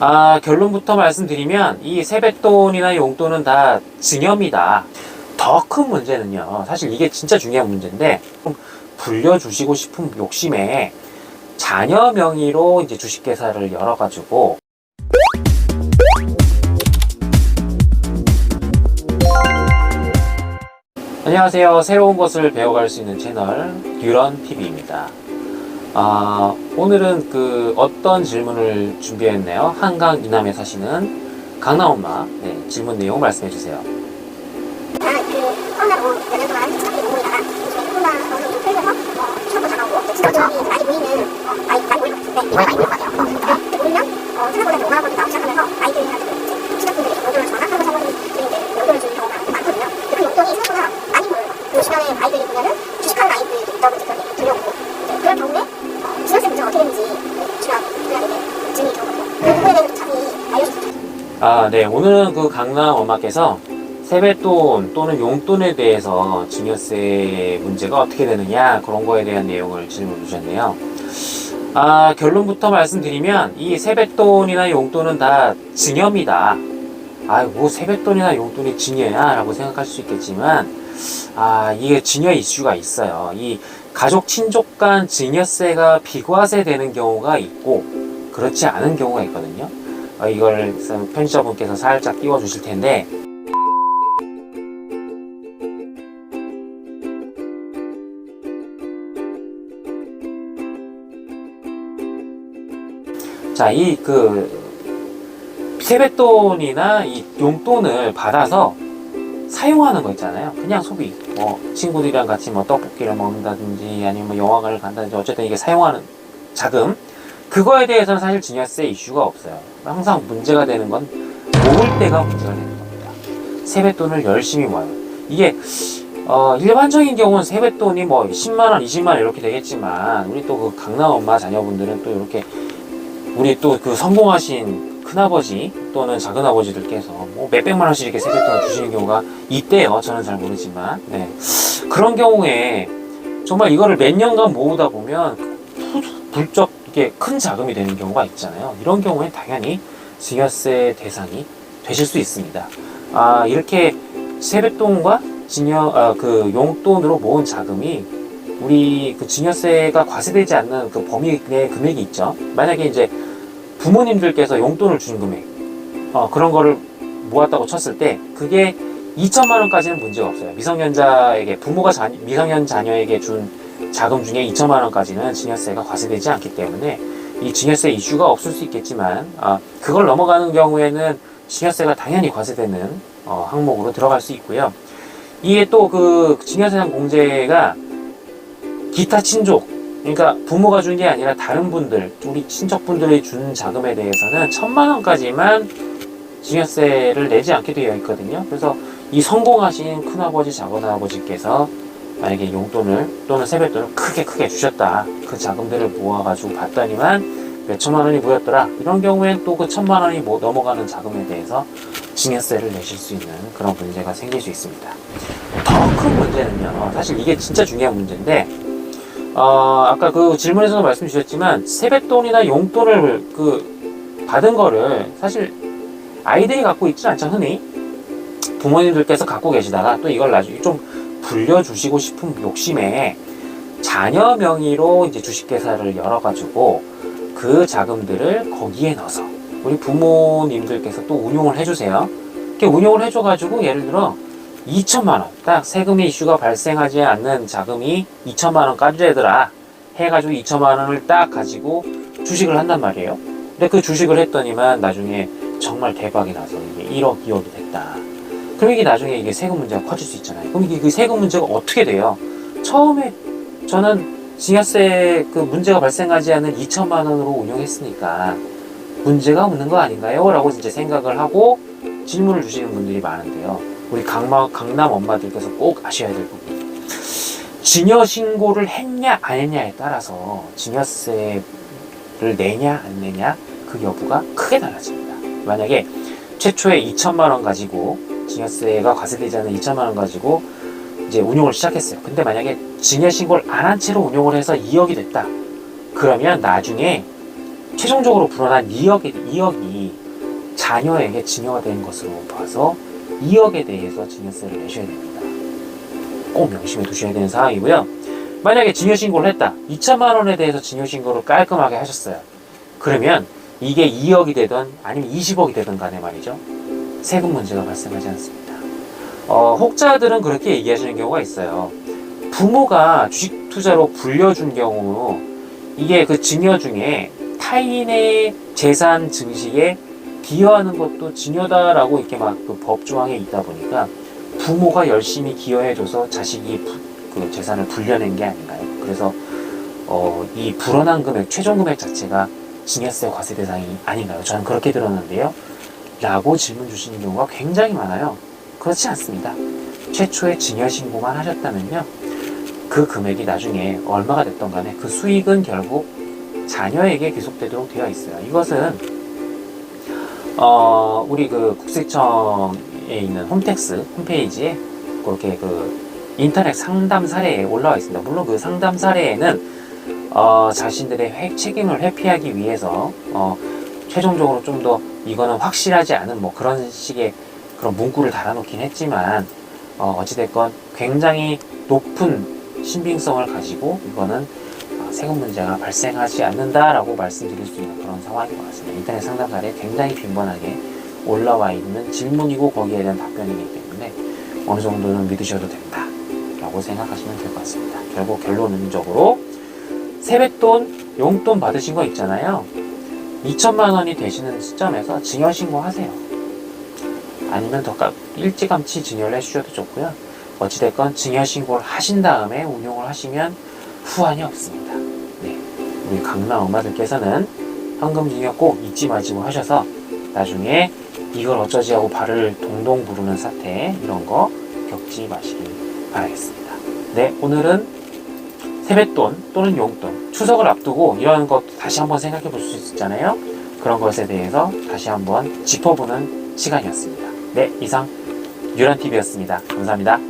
아, 결론부터 말씀드리면 이 세뱃돈이나 용돈은 다 증여입니다. 더 큰 문제는요. 사실 이게 진짜 중요한 문제인데 좀 불려주시고 싶은 욕심에 자녀 명의로 이제 주식회사를 열어가지고 안녕하세요. 새로운 것을 배워갈 수 있는 채널 듀런 TV입니다. 아, 오늘은 그 어떤 질문을 준비했네요. 한강 이남에 사시는 강남 엄마. 네, 질문 내용 말씀해 주세요. 저 아, 네. 오늘은 그 강남 엄마께서 세뱃돈 또는 용돈에 대해서 증여세 문제가 어떻게 되느냐 그런 거에 대한 내용을 질문 주셨네요. 아, 결론부터 말씀드리면 이 세뱃돈이나 용돈은 다 증여입니다. 아, 뭐 세뱃돈이나 용돈이 증여야? 라고 생각할 수 있겠지만 아, 이게 증여 이슈가 있어요. 이 가족 친족 간 증여세가 비과세 되는 경우가 있고 그렇지 않은 경우가 있거든요. 어, 이걸 편집자분께서 살짝 띄워 주실 텐데 자, 이 그 세뱃돈이나 이 용돈을 받아서 사용하는 거 있잖아요. 그냥 소비. 뭐 친구들이랑 같이 뭐 떡볶이를 먹는다든지 아니면 뭐 영화관을 간다든지 어쨌든 이게 사용하는 자금 그거에 대해서는 사실 증여세 이슈가 없어요. 항상 문제가 되는 건 모을 때가 문제가 되는 겁니다. 세뱃돈을 열심히 모아요. 이게 어, 일반적인 경우는 세뱃돈이 뭐 10만 원, 20만 원 이렇게 되겠지만 우리 또 그 강남 엄마 자녀분들은 또 이렇게 우리 또 그 성공하신 큰아버지 또는 작은아버지들께서 뭐 몇백만 원씩 이렇게 세뱃돈을 주시는 경우가 있대요. 저는 잘 모르지만 네. 그런 경우에 정말 이거를 몇 년간 모으다 보면 부- 불적 이게 큰 자금이 되는 경우가 있잖아요. 이런 경우에 당연히 증여세 대상이 되실 수 있습니다. 아 이렇게 세뱃돈과 증여 아, 그 용돈으로 모은 자금이 우리 그 증여세가 과세되지 않는 그 범위 내 금액이 있죠. 만약에 이제 부모님들께서 용돈을 준 금액 어, 그런 거를 모았다고 쳤을 때 그게 2천만 원까지는 문제가 없어요. 미성년자에게 부모가 자, 미성년 자녀에게 준 자금 중에 2천만 원까지는 증여세가 과세되지 않기 때문에 이 증여세 이슈가 없을 수 있겠지만 아, 그걸 넘어가는 경우에는 증여세가 당연히 과세되는 어, 항목으로 들어갈 수 있고요. 이게 또그 증여세상 공제가 기타 친족 그러니까 부모가 준 게 아니라 다른 분들 우리 친척분들이 준 자금에 대해서는 천만 원까지만 증여세를 내지 않게 되어 있거든요. 그래서 이 성공하신 큰아버지 작은아버지께서 만약에 용돈을 또는 세뱃돈을 크게 크게 주셨다. 그 자금들을 모아가지고 받더니만 몇 천만 원이 모였더라. 이런 경우엔 또 그 천만 원이 뭐 넘어가는 자금에 대해서 증여세를 내실 수 있는 그런 문제가 생길 수 있습니다. 더 큰 문제는요. 어, 사실 이게 진짜 중요한 문제인데 어, 아까 그 질문에서도 말씀 주셨지만 세뱃돈이나 용돈을 그 받은 거를 사실 아이들이 갖고 있지 않죠 흔히 부모님들께서 갖고 계시다가 또 이걸 나중에 좀 불려주시고 싶은 욕심에 자녀 명의로 이제 주식회사를 열어가지고 그 자금들을 거기에 넣어서 우리 부모님들께서 또 운용을 해주세요. 이렇게 운용을 해줘가지고 예를 들어 2천만 원, 딱 세금의 이슈가 발생하지 않는 자금이 2천만 원까지더라 해가지고 2천만 원을 딱 가지고 주식을 한단 말이에요. 근데 그 주식을 했더니만 나중에 정말 대박이 나서 이게 1억, 2억이 됐다. 그럼 이게 나중에 이게 세금 문제가 커질 수 있잖아요. 그럼 이게 그 세금 문제가 어떻게 돼요? 처음에 저는 증여세 그 문제가 발생하지 않는 2천만 원으로 운용했으니까 문제가 없는 거 아닌가요? 라고 이제 생각을 하고 질문을 주시는 분들이 많은데요. 우리 강남, 강남 엄마들께서 꼭 아셔야 될 부분. 증여 신고를 했냐 안 했냐에 따라서 증여세를 내냐 안 내냐 그 여부가 크게 달라집니다. 만약에 최초에 2천만 원 가지고 증여세가 과세되지 않는 2천만 원 가지고 이제 운용을 시작했어요. 근데 만약에 증여 신고를 안 한 채로 운용을 해서 2억이 됐다. 그러면 나중에 최종적으로 불어난 2억이 2억이 자녀에게 증여가 된 것으로 봐서 2억에 대해서 증여세를 내셔야 됩니다. 꼭 명심해 두셔야 되는 상황이고요. 만약에 증여 신고를 했다. 2천만 원에 대해서 증여 신고를 깔끔하게 하셨어요. 그러면 이게 2억이 되든 아니면 20억이 되든 간에 말이죠. 세금 문제가 발생하지 않습니다. 어, 혹자들은 그렇게 얘기하시는 경우가 있어요. 부모가 주식 투자로 불려준 경우 이게 그 증여 중에 타인의 재산 증식에 기여하는 것도 증여다라고 이렇게 막 그 법 조항에 있다 보니까 부모가 열심히 기여해줘서 자식이 부- 그 재산을 불려낸 게 아닌가요? 그래서 어, 이 불어난 금액, 최종 금액 자체가 증여세 과세 대상이 아닌가요? 저는 그렇게 들었는데요. 라고 질문 주시는 경우가 굉장히 많아요. 그렇지 않습니다. 최초에 증여 신고만 하셨다면요. 그 금액이 나중에 얼마가 됐던 간에 그 수익은 결국 자녀에게 귀속되도록 되어 있어요. 이것은 어, 우리 그 국세청에 있는 홈택스 홈페이지에 그렇게 그 인터넷 상담 사례에 올라와 있습니다. 물론 그 상담 사례에는 어, 자신들의 회- 책임을 회피하기 위해서 어, 최종적으로 좀더 이거는 확실하지 않은 뭐 그런 식의 그런 문구를 달아놓긴 했지만 어, 어찌됐건 굉장히 높은 신빙성을 가지고 이거는 어, 세금 문제가 발생하지 않는다라고 말씀드릴 수 있는 그런 상황인 것 같습니다. 인터넷 상담 사례에 굉장히 빈번하게 올라와 있는 질문이고 거기에 대한 답변이기 때문에 어느 정도는 믿으셔도 된다라고 생각하시면 될 것 같습니다. 결국 결론적으로 세뱃돈, 용돈 받으신 거 있잖아요. 2천만 원이 되시는 시점에서 증여 신고하세요. 아니면 더 까- 일찌감치 증여를 해주셔도 좋고요. 어찌됐건 증여 신고를 하신 다음에 운용을 하시면 후환이 없습니다. 네. 우리 강남 엄마들께서는 현금 증여 꼭 잊지 마시고 하셔서 나중에 이걸 어쩌지 하고 발을 동동 구르는 사태 이런 거 겪지 마시길 바라겠습니다. 네, 오늘은 세뱃돈 또는 용돈 추석을 앞두고 이런 것 다시 한번 생각해 볼 수 있잖아요. 그런 것에 대해서 다시 한번 짚어보는 시간이었습니다. 네, 이상 유란TV였습니다. 감사합니다.